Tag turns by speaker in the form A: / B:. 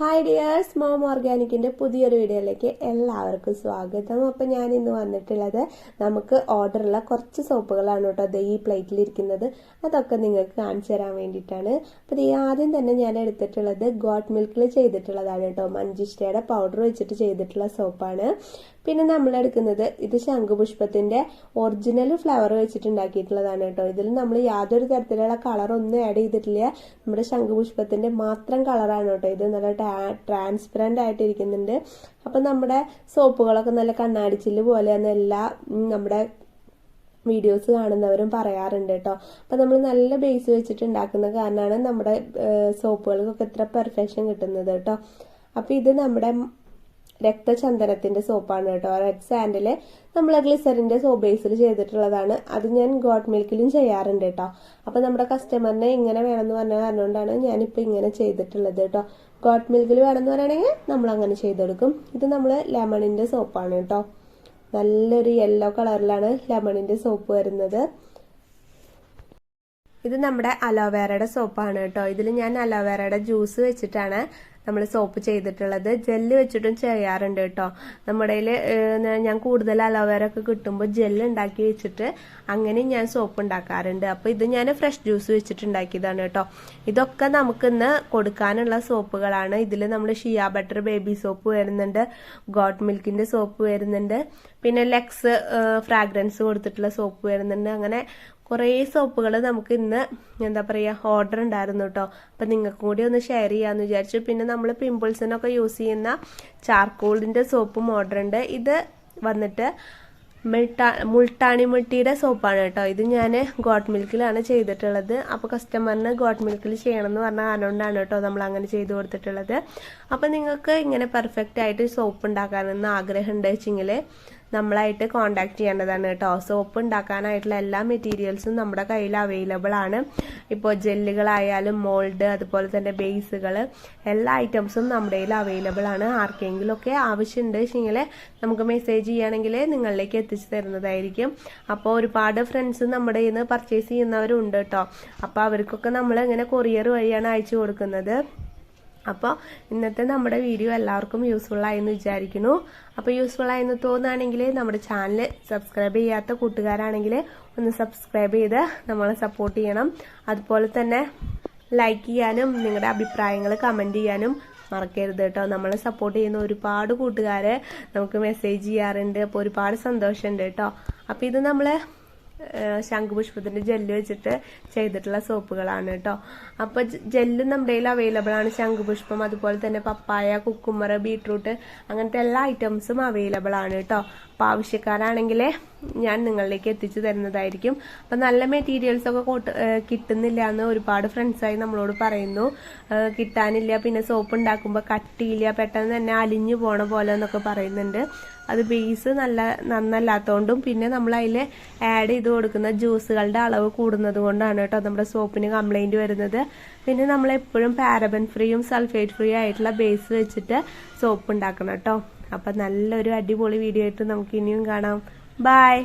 A: Hi dears mom ഓർഗാനിക്കിന്റെ പുതിയൊരു വീഡിയോയിലേക്ക് എല്ലാവർക്കും സ്വാഗതം. അപ്പം ഞാൻ ഇന്ന് വന്നിട്ടുള്ളത് നമുക്ക് ഓർഡറുള്ള കുറച്ച് സോപ്പുകളാണ് കേട്ടോ. അത് ഈ പ്ലേറ്റിലിരിക്കുന്നത്. അതൊക്കെ നിങ്ങൾക്ക് കാണിച്ചു തരാൻ വേണ്ടിയിട്ടാണ്. അപ്പോൾ ഈ ആദ്യം തന്നെ ഞാൻ എടുത്തിട്ടുള്ളത് ഗോട്ട് മിൽക്കിൽ ചെയ്തിട്ടുള്ളതാണ് കേട്ടോ. മഞ്ചിഷ്ടയുടെ പൗഡർ വെച്ചിട്ട് ചെയ്തിട്ടുള്ള സോപ്പാണ്. പിന്നെ നമ്മൾ എടുക്കുന്നത് ഇത് ശംഖുപുഷ്പത്തിന്റെ ഒറിജിനൽ ഫ്ലവർ വെച്ചിട്ടുണ്ടാക്കിയിട്ടുള്ളതാണ് കേട്ടോ. ഇതിൽ നമ്മൾ യാതൊരു തരത്തിലുള്ള കളറൊന്നും ആഡ് ചെയ്തിട്ടില്ല. നമ്മുടെ ശംഖുപുഷ്പത്തിന്റെ മാത്രം കളറാണ് കേട്ടോ. ഇത് നല്ല ട്രാൻസ്പെറന്റ് ആയിട്ടിരിക്കുന്നുണ്ട്. അപ്പൊ നമ്മുടെ സോപ്പുകളൊക്കെ നല്ല കണ്ണാടിച്ചിൽ പോലെയാണ് എല്ലാ നമ്മുടെ വീഡിയോസ് കാണുന്നവരും പറയാറുണ്ട് കേട്ടോ. അപ്പം നമ്മൾ നല്ല ബേസ് വെച്ചിട്ട് ഉണ്ടാക്കുന്ന കാരണമാണ് നമ്മുടെ സോപ്പുകൾക്കൊക്കെ ഇത്ര പെർഫെക്ഷൻ കിട്ടുന്നത് കേട്ടോ. അപ്പോൾ ഇത് നമ്മുടെ രക്തചന്ദനത്തിന്റെ സോപ്പാണ് കേട്ടോ. റെഡ് സാൻഡിൽ നമ്മൾ ഗ്ലിസറിന്റെ സോപ്പ് ബേസിൽ ചെയ്തിട്ടുള്ളതാണ്. അത് ഞാൻ ഗോട്ട് മിൽക്കിലും ചെയ്യാറുണ്ട് കേട്ടോ. അപ്പോൾ നമ്മുടെ കസ്റ്റമറിനെ ഇങ്ങനെ വേണമെന്ന് പറഞ്ഞ കാരണമാണ് ഞാനിപ്പോ ഇങ്ങനെ ചെയ്തിട്ടുള്ളത് കേട്ടോ. ഗോട്ട് മിൽക്കിൽ വേണമെന്ന് പറയുകയാണെങ്കിൽ നമ്മൾ അങ്ങനെ ചെയ്തെടുക്കും. ഇത് നമ്മൾ ലെമണിന്റെ സോപ്പാണ് കേട്ടോ. നല്ലൊരു യെല്ലോ കളറിലാണ് ലെമണിന്റെ സോപ്പ് വരുന്നത്. ഇത് നമ്മുടെ അലോവേറയുടെ സോപ്പാണ് കേട്ടോ. ഇതിൽ ഞാൻ അലോവേറയുടെ ജ്യൂസ് വെച്ചിട്ടാണ് നമ്മൾ സോപ്പ് ചെയ്തിട്ടുള്ളത്. ജെല്ല് വെച്ചിട്ടും ചെയ്യാറുണ്ട് കേട്ടോ നമ്മുടെ ഞാൻ കൂടുതൽ അലോവേര ഒക്കെ കിട്ടുമ്പോൾ ജെല്ല് ഉണ്ടാക്കി വെച്ചിട്ട് അങ്ങനെ ഞാൻ സോപ്പ് ഉണ്ടാക്കാറുണ്ട്. അപ്പോൾ ഇത് ഞാൻ ഫ്രഷ് ജ്യൂസ് വെച്ചിട്ട് ഉണ്ടാക്കിയതാണ് കേട്ടോ ഇതൊക്കെ നമുക്കിന്ന് കൊടുക്കാനുള്ള സോപ്പുകളാണ് ഇതിൽ നമ്മൾ ഷിയ ബട്ടർ ബേബി സോപ്പ് വരുന്നുണ്ട് ഗോട്ട് മിൽക്കിന്റെ സോപ്പ് വരുന്നുണ്ട്. പിന്നെ ലെക്സ് ഫ്രാഗ്രൻസ് കൊടുത്തിട്ടുള്ള സോപ്പ് വരുന്നുണ്ട്. അങ്ങനെ കുറേ സോപ്പുകൾ നമുക്ക് ഇന്ന് എന്താ പറയുക ഓർഡർ ഉണ്ടായിരുന്നു കേട്ടോ അപ്പം നിങ്ങൾക്കും കൂടി ഒന്ന് ഷെയർ ചെയ്യാമെന്ന് വിചാരിച്ചു. പിന്നെ നമ്മൾ പിമ്പിൾസിനൊക്കെ യൂസ് ചെയ്യുന്ന ചാർക്കോളിന്റെ സോപ്പും ഓർഡർ ഉണ്ട്. ഇത് വന്നിട്ട് മിൾട്ടാ മുൾട്ടാണി മുട്ടിയുടെ സോപ്പാണ് കേട്ടോ ഇത് ഞാൻ ഗോട്ട് മിൽക്കിലാണ് ചെയ്തിട്ടുള്ളത്. അപ്പോൾ കസ്റ്റമറിന് ഗോട്ട് മിൽക്കിൽ ചെയ്യണം എന്ന് പറഞ്ഞ കാരണം കൊണ്ടാണ് കേട്ടോ നമ്മൾ അങ്ങനെ ചെയ്തു കൊടുത്തിട്ടുള്ളത്. അപ്പോൾ നിങ്ങൾക്ക് ഇങ്ങനെ പെർഫെക്റ്റ് ആയിട്ട് സോപ്പ് ഉണ്ടാക്കാനെന്ന് ആഗ്രഹം ഉണ്ട് വെച്ചെങ്കിൽ നമ്മളായിട്ട് കോണ്ടാക്ട് ചെയ്യേണ്ടതാണ് കേട്ടോ. സോപ്പ് ഉണ്ടാക്കാനായിട്ടുള്ള എല്ലാ മെറ്റീരിയൽസും നമ്മുടെ കയ്യിൽ അവൈലബിൾ ആണ്. ഇപ്പോൾ ജെല്ലുകളായാലും മോൾഡ് അതുപോലെ തന്നെ ബേസുകൾ എല്ലാ ഐറ്റംസും നമ്മുടെ കയ്യിൽ അവൈലബിൾ ആണ്. ആർക്കെങ്കിലുമൊക്കെ ആവശ്യമുണ്ട് വെച്ചെങ്കിൽ നമുക്ക് മെസ്സേജ് ചെയ്യുകയാണെങ്കിൽ നിങ്ങളിലേക്ക് എത്തിച്ചു തരുന്നതായിരിക്കും. അപ്പോൾ ഒരുപാട് ഫ്രണ്ട്സ് നമ്മുടെ നിന്ന് പർച്ചേസ് ചെയ്യുന്നവരുണ്ട് കേട്ടോ. അപ്പോൾ അവർക്കൊക്കെ നമ്മൾ ഇങ്ങനെ കൊറിയർ വഴിയാണ് അയച്ചു കൊടുക്കുന്നത്. അപ്പോൾ ഇന്നത്തെ നമ്മുടെ വീഡിയോ എല്ലാവർക്കും യൂസ്ഫുൾ ആയെന്ന് വിചാരിക്കുന്നു. അപ്പോൾ യൂസ്ഫുൾ ആയെന്ന് തോന്നുകയാണെങ്കിൽ നമ്മുടെ ചാനൽ സബ്സ്ക്രൈബ് ചെയ്യാത്ത കൂട്ടുകാരാണെങ്കിൽ ഒന്ന് സബ്സ്ക്രൈബ് ചെയ്ത് നമ്മളെ സപ്പോർട്ട് ചെയ്യണം. അതുപോലെ തന്നെ ലൈക്ക് ചെയ്യാനും നിങ്ങളുടെ അഭിപ്രായങ്ങൾ കമന്റ് ചെയ്യാനും മറക്കരുത് കേട്ടോ. നമ്മളെ സപ്പോർട്ട് ചെയ്യുന്ന ഒരുപാട് കൂട്ടുകാരെ നമുക്ക് മെസ്സേജ് ചെയ്യാറുണ്ട്. അപ്പോൾ ഒരുപാട് സന്തോഷമുണ്ട് കേട്ടോ. അപ്പോൾ ഇത് നമ്മൾ ശംഖുപുഷ്പത്തിന്റെ ജെല്ല് വെച്ചിട്ട് ചെയ്തിട്ടുള്ള സോപ്പുകളാണ് കേട്ടോ. അപ്പോൾ ജെല്ല് നമ്മുടെ കയ്യിൽ അവൈലബിൾ ആണ്. ശംഖുപുഷ്പം അതുപോലെ തന്നെ പപ്പായ കുക്കുമർ ബീട്രൂട്ട് അങ്ങനത്തെ എല്ലാ ഐറ്റംസും അവൈലബിൾ ആണ് കേട്ടോ. അപ്പൊ ആവശ്യക്കാരാണെങ്കിൽ ഞാൻ നിങ്ങളിലേക്ക് എത്തിച്ചു തരുന്നതായിരിക്കും. അപ്പം നല്ല മെറ്റീരിയൽസ് ഒക്കെ കിട്ടുന്നില്ല എന്ന് ഒരുപാട് ഫ്രണ്ട്സായി നമ്മളോട് പറയുന്നു. കിട്ടാനില്ല പിന്നെ സോപ്പ് ഉണ്ടാക്കുമ്പോൾ കട്ടിയില്ല പെട്ടെന്ന് തന്നെ അലിഞ്ഞു പോണ പോലെ എന്നൊക്കെ പറയുന്നുണ്ട്. അത് ബേസ് നല്ല നന്നല്ലാത്തതുകൊണ്ടും പിന്നെ നമ്മൾ അതിൽ ആഡ് ചെയ്ത് കൊടുക്കുന്ന ജ്യൂസുകളുടെ അളവ് കൂടുന്നത് കൊണ്ടാണ് കേട്ടോ നമ്മുടെ സോപ്പിന് കംപ്ലൈന്റ് വരുന്നത്. പിന്നെ നമ്മൾ എപ്പോഴും പാരബൻ ഫ്രീയും സൾഫേറ്റ് ഫ്രീ ആയിട്ടുള്ള ബേസ് വെച്ചിട്ട് സോപ്പ് ഉണ്ടാക്കണം കേട്ടോ. അപ്പം നല്ലൊരു അടിപൊളി വീഡിയോ ആയിട്ട് നമുക്ക് ഇനിയും കാണാം. Bye.